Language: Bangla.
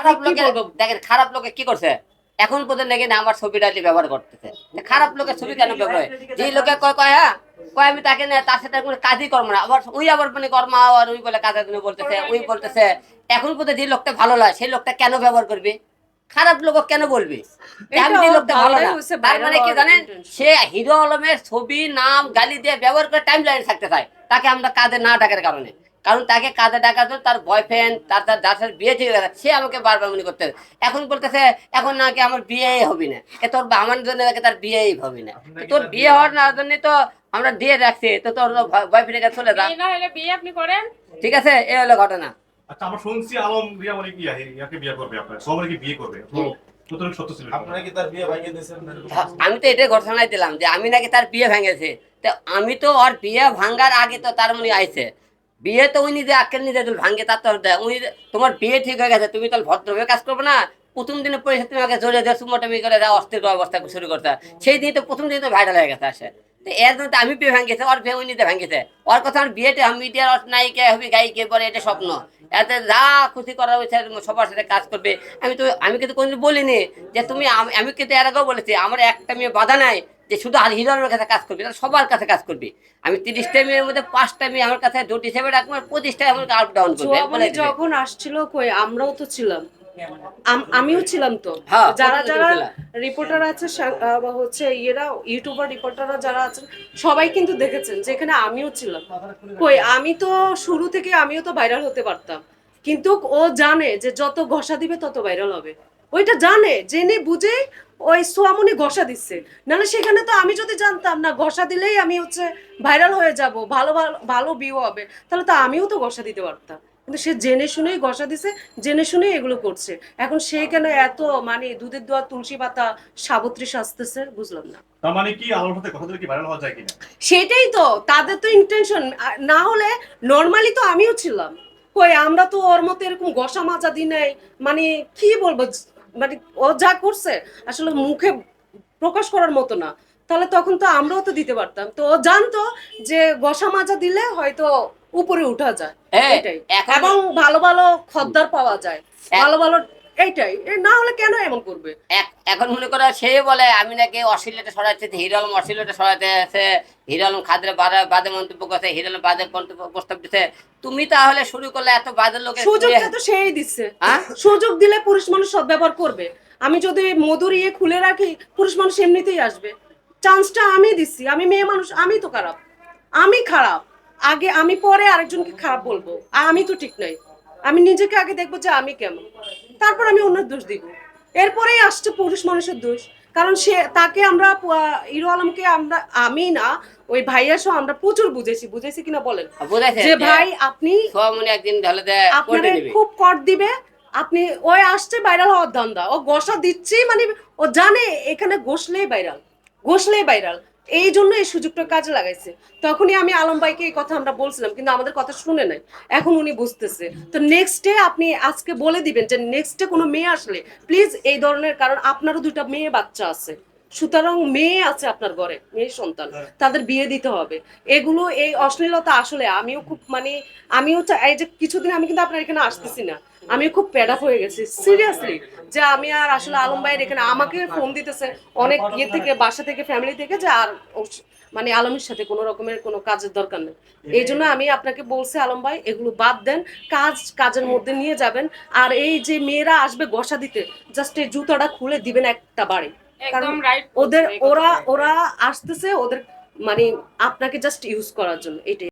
খারাপ লোকে দেখেন খারাপ লোকে কি করছে? এখন পর্যন্ত নাকি না আমার ছবিটা ব্যবহার করতেছে। খারাপ লোকের ছবি কেন ব্যবহার যে লোকে কয় কয় হ্যাঁ কয় আমি তাকে না তার সাথে কোনো কাজই করব না। আবার ওই আবার মানে কর্মা আর ওই বলে কাজের জন্য বলতেছে ওই বলতেছে এখন পর্যন্ত যে লোকটা ভালো লাগে সেই লোকটা কেন ব্যবহার করবে? খারাপ লোক কেন বলবি? আমি যে লোকটা ভালো না। তার মানে কি জানেন? সে হিরো আলমের ছবি নাম গালি দিয়ে ব্যবহার করে টাইম লাইনে থাকতে চায়। তাকে আমরা কাজে না ডাকার কারণে। কারণ তাকে কাজে ডাকার জন্য তার বয়ফ্রেন্ড তার তার যার সাথে বিয়ে ঠিক গেছে। সে আমাকে বারবার মনে করতে এখন বলতেছে এখন নাকি আমার বিয়ে হবে না। এ তোর আমার জন্য নাকি তার বিয়েই হবে না। তোর বিয়ে হওয়ার না জন্য তো আমরা দিয়ে রাখছি। তো তোর বয়ফ্রেন্ডের কাছে চলে যা। বিয়ে না হলে বিয়ে আপনি করেন। ঠিক আছে এ হলো ঘটনা। আচ্ছা আমরা শুনছি আলম রিয়া মানে কি ইয়াকে বিয়ে করবে আপনার। সবাই কি বিয়ে করবে? আমি তো এটাই ঘোষণাই দিলাম যে আমি নাকি তার বিয়ে ভেঙেছে। তো আমি তো ওর বিয়ে ভাঙ্গার আগে তো তার মনে আইছে। বিয়ে তো উনি যে আকেল নিজে ভাঙ্গে, তার তো দেয়। উনি তোমার বিয়ে ঠিক হয়ে গেছে, তুমি তাহলে ভদ্রভাবে কাজ করবে না? প্রথম দিনে পয়সা তুমি আগে জড়িয়ে দেওয়া সুমোটামি করে দেওয়া অস্থির অবস্থা শুরু করতে সেই দিন তো প্রথম দিন তো ভাইরাল হয়ে গেছে আসে। তো এর জন্য আমি বিয়ে ভাঙ্গেছে, ওর বিয়ে উনি তো ভাঙ্গেছে। ওর কথা আমার বিয়েতে আমি মিডিয়ার নায়িকা হবে, গায়িকা বলে, এটা স্বপ্ন। এতে যা খুশি করা হয়েছে, সবার সাথে কাজ করবে। আমি তো আমি কিন্তু কোনদিন বলিনি যে তুমি আমি কিন্তু এর আগেও বলেছি, আমার একটা মেয়ে বাধা নাই। যে শুধু আর হিরোর কাছে কাজ করবি তাহলে সবার কাছে কাজ করবি। আমি তিরিশটা মেয়ের মধ্যে পাঁচটা মেয়ে আমার কাছে দুটি হিসেবে রাখব আর পঁচিশটা আমাকে আপ ডাউন করবে। জোয়াবনি যখন আসছিল কই আমরাও তো ছিলাম। আমিও ছিলাম তো। হ্যাঁ, যারা যারা রিপোর্টার আছে হচ্ছে ইয়েরা ইউটিউবার রিপোর্টাররা যারা আছেন সবাই কিন্তু দেখেছেন যেখানে আমিও ছিলাম। কই আমি তো শুরু থেকে আমিও তো ভাইরাল হতে পারতাম। কিন্তু ও জানে যে যত ঘষা দিবে তত ভাইরাল হবে। ওইটা জানে জেনে বুঝে ওই সোয়ামনি ঘষা দিচ্ছে। নাহলে সেখানে তো আমি যদি জানতাম না ঘষা দিলেই আমি হচ্ছে ভাইরাল হয়ে যাব ভালো ভালো ভালো ভিউ হবে তাহলে তো আমিও তো ঘষা দিতে পারতাম। কিন্তু সে জেনে শুনেই ঘষা দিছে জেনে শুনেই এগুলো করছে। এখন সে কেন এত মানে দুধের দোয়া তুলসী পাতা সাবত্রী সাজতেছে বুঝলাম না। তার মানে কি আলোর সাথে কথা কি ভাইরাল হওয়া যায় কিনা? সেটাই তো তাদের তো ইন্টেনশন না হলে নর্মালি তো আমিও ছিলাম। কই আমরা তো ওর মতো এরকম ঘষা মাজা দিই নাই মানে কি বলব মানে ও যা করছে আসলে মুখে প্রকাশ করার মতো না। তাহলে তখন তো আমরাও তো দিতে পারতাম। তো ও জানতো যে বসা মাজা দিলে হয়তো উপরে উঠা যায়। হ্যাঁ, এটাই। এবং ভালো ভালো খদ্দার পাওয়া যায়। ভালো ভালো এইটাই। না হলে কেন এমন করবে? এখন মনে করো সে বলে আমি নাকি অশ্লীলতা সরাইতে হিরো আলম সরাইতে আছে হিরো আলম খাদ্রে বাদে বাদে মন্তব্য করছে হিরো আলম বাদে মন্তব্য প্রস্তাব তুমি তাহলে শুরু করলে এত বাদের লোকের সুযোগটা তো সেই দিচ্ছে। হ্যাঁ? সুযোগ দিলে পুরুষ মানুষ সদ্ব্যবহার করবে। আমি যদি মধুর ইয়ে খুলে রাখি পুরুষ মানুষ এমনিতেই আসবে। চান্সটা আমি দিচ্ছি। আমি মেয়ে মানুষ আমি তো খারাপ। আমি খারাপ। আগে আমি পরে আরেকজনকে খারাপ বলব। আমি তো ঠিক নাই। আমি নিজেকে আগে দেখব যে আমি কেমন। তারপর আমি অন্যের দোষ দিব। এরপরেই আসছে পুরুষ মানুষের দোষ। কারণ সে তাকে আমরা হিরো আলমকে আমরা আমি না ওই ভাইয়া সহ আমরা প্রচুর বুঝেছি। বুঝেছি কিনা বলেন? যে ভাই আপনি একদিন দিবে। খুব কট দিবে। আপনি ওই আসছে ভাইরাল হওয়ার ধান্দা। ও গোসা দিচ্ছেই মানে ও জানে এখানে গোসলেই ভাইরাল। গোসলেই ভাইরাল। এই জন্য এই সুযোগটা কাজে লাগাইছে। তখনই আমি আলম ভাইকে এই কথা আমরা বলছিলাম কিন্তু আমাদের কথা শুনে নাই। এখন উনি বুঝতেছে। তো নেক্সট ডে আপনি আজকে বলে দিবেন যে নেক্সট ডে কোনো মেয়ে আসলে প্লিজ এই ধরনের কারণ আপনারও দুটা মেয়ে বাচ্চা আছে। সুতরাং মেয়ে আছে আপনার ঘরে মেয়ে সন্তান তাদের বিয়ে দিতে হবে। এগুলো এই অশ্লীলতা আসলে আমিও খুব মানে আমিও এই যে কিছুদিন আমি কিন্তু আপনার এখানে আসতেছি না। আমি খুব প্যাড হয়ে গেছি। সিরিয়াসলি যে আমি আর আসলে আলম ভাইয়ের এখানে আমাকে ফোন দিতেছে অনেক ইয়ে থেকে বাসা থেকে ফ্যামিলি থেকে যে আর মানে আলমের সাথে কোনো রকমের কোনো কাজের দরকার নেই। এই জন্য আমি আপনাকে বলছি আলম ভাই এগুলো বাদ দেন কাজ কাজের মধ্যে নিয়ে যাবেন। আর এই যে মেয়েরা আসবে গসা দিতে জাস্ট এই জুতাটা খুলে দিবেন একটা বাড়ি। কারণ ওদের ওরা ওরা আসতেছে ওদের মানে আপনাকে জাস্ট ইউজ করার জন্য এটাই।